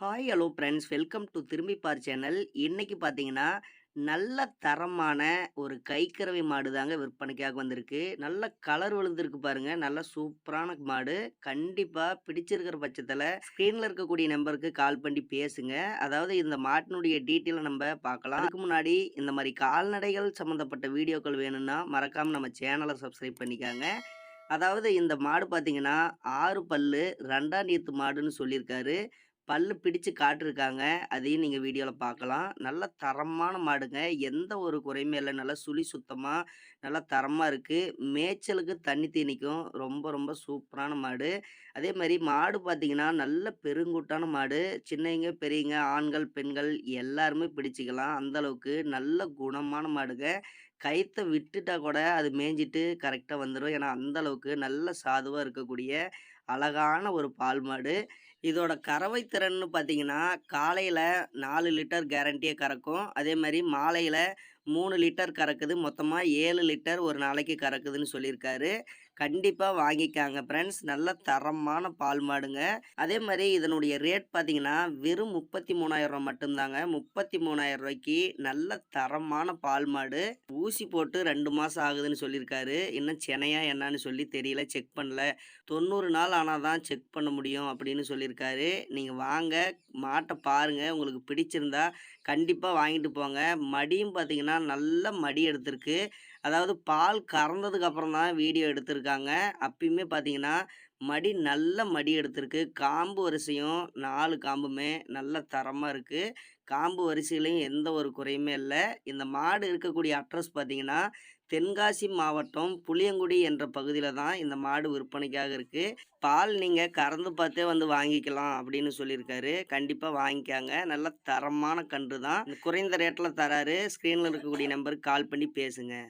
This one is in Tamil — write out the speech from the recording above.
Hi hello friends welcome to திரும்பிப்பார் channel இன்றைக்கி பார்த்தீங்கன்னா நல்ல தரமான ஒரு கைக்கறவை மாடு தாங்க விற்பனைக்காக வந்திருக்கு. நல்ல கலர் விழுந்திருக்கு பாருங்கள் நல்ல சூப்பரான மாடு. கண்டிப்பாக பிடிச்சிருக்கிற பட்சத்தில் ஸ்க்ரீனில் இருக்கக்கூடிய நம்பருக்கு கால் பண்ணி பேசுங்க. அதாவது இந்த மாட்டினுடைய டீட்டெயிலை நம்ம பார்க்கலாம். அதுக்கு முன்னாடி இந்த மாதிரி கால்நடைகள் சம்மந்தப்பட்ட வீடியோக்கள் வேணும்னா மறக்காமல் நம்ம சேனலை சப்ஸ்கிரைப் பண்ணிக்காங்க. அதாவது இந்த மாடு பார்த்தீங்கன்னா ஆறு பல்லு ரெண்டாம் நீத்து மாடுன்னு சொல்லியிருக்காரு. பல்லு பிடிச்சு காட்டிருக்காங்க. அதையும் நீங்கள் வீடியோவில் பார்க்கலாம் நல்ல தரமான மாடுங்க. எந்த ஒரு குறையுமே இல்லை. நல்லா சுழி சுத்தமாக நல்லா தரமாக இருக்குது மேய்ச்சலுக்கு தண்ணி தீனிக்கும். ரொம்ப ரொம்ப சூப்பரான மாடு. அதே மாதிரி மாடு பார்த்தீங்கன்னா நல்ல பெருங்கூட்டான மாடு. சின்னவங்க பெரியவங்க ஆண்கள் பெண்கள் எல்லாருமே பிடிச்சிக்கலாம். அந்த அளவுக்கு நல்ல குணமான மாடுங்க. கயிற்றை விட்டுட்டா கூட அது மேய்ஞ்சிட்டு கரெக்டாக வந்துடும் ஏன்னா அந்தளவுக்கு நல்ல சாதுவாக இருக்கக்கூடிய அழகான ஒரு பால் மாடு. இதோட கறவை திறன்னு பார்த்தீங்கன்னா காலையில் நாலு லிட்டர் கேரண்டியாக கறக்கும். அதே மாதிரி மாலையில் மூணு லிட்டர் கறக்குது. மொத்தமாக ஏழு லிட்டர் ஒரு நாளைக்கு கறக்குதுன்னு சொல்லியிருக்காரு. கண்டிப்பாக வாங்கிக்காங்க ஃப்ரெண்ட்ஸ் நல்ல தரமான பால் மாடுங்க. அதே மாதிரி இதனுடைய ரேட் பார்த்தீங்கன்னா வெறும் முப்பத்தி மூணாயிரம் மட்டும்தாங்க. முப்பத்தி மூணாயிரம் ரூபாய்க்கு நல்ல தரமான பால் மாடு. ஊசி போட்டு ரெண்டு மாதம் ஆகுதுன்னு சொல்லியிருக்காரு. இன்னும் சென்னையா என்னன்னு சொல்லி தெரியல. செக் பண்ணல. தொண்ணூறு நாள் ஆனால் தான் செக் பண்ண முடியும் அப்படின்னு சொல்லியிருக்காரு. நீங்கள் வாங்க. மாட்டை பாருங்கள் உங்களுக்கு பிடிச்சிருந்தா கண்டிப்பாக வாங்கிட்டு போங்க. மடியும் பார்த்தீங்கன்னா நல்ல மடி எடுத்திருக்கு. அதாவது பால் கறந்ததுக்கு அப்புறம் தான் வீடியோ எடுத்திருக்காங்க. அப்பயுமே பார்த்தீங்கன்னா மடி நல்ல மடி எடுத்திருக்கு. காம்பு வரிசையும் நாலு காம்புமே நல்ல தரமாக இருக்குது காம்பு வரிசையிலையும் எந்த ஒரு குறையுமே இல்லை. இந்த மாடு இருக்கக்கூடிய அட்ரஸ் பார்த்தீங்கன்னா தென்காசி மாவட்டம் புளியங்குடி என்ற பகுதியில் தான் இந்த மாடு விற்பனைக்காக இருக்குது பால் நீங்கள் கறந்து பார்த்தே வந்து வாங்கிக்கலாம் அப்படின்னு சொல்லியிருக்காரு. கண்டிப்பாக வாங்கிக்காங்க. நல்ல தரமான கன்று தான். குறைந்த ரேட்டில் தராரு. ஸ்க்ரீனில் இருக்கக்கூடிய நம்பருக்கு கால் பண்ணி பேசுங்க.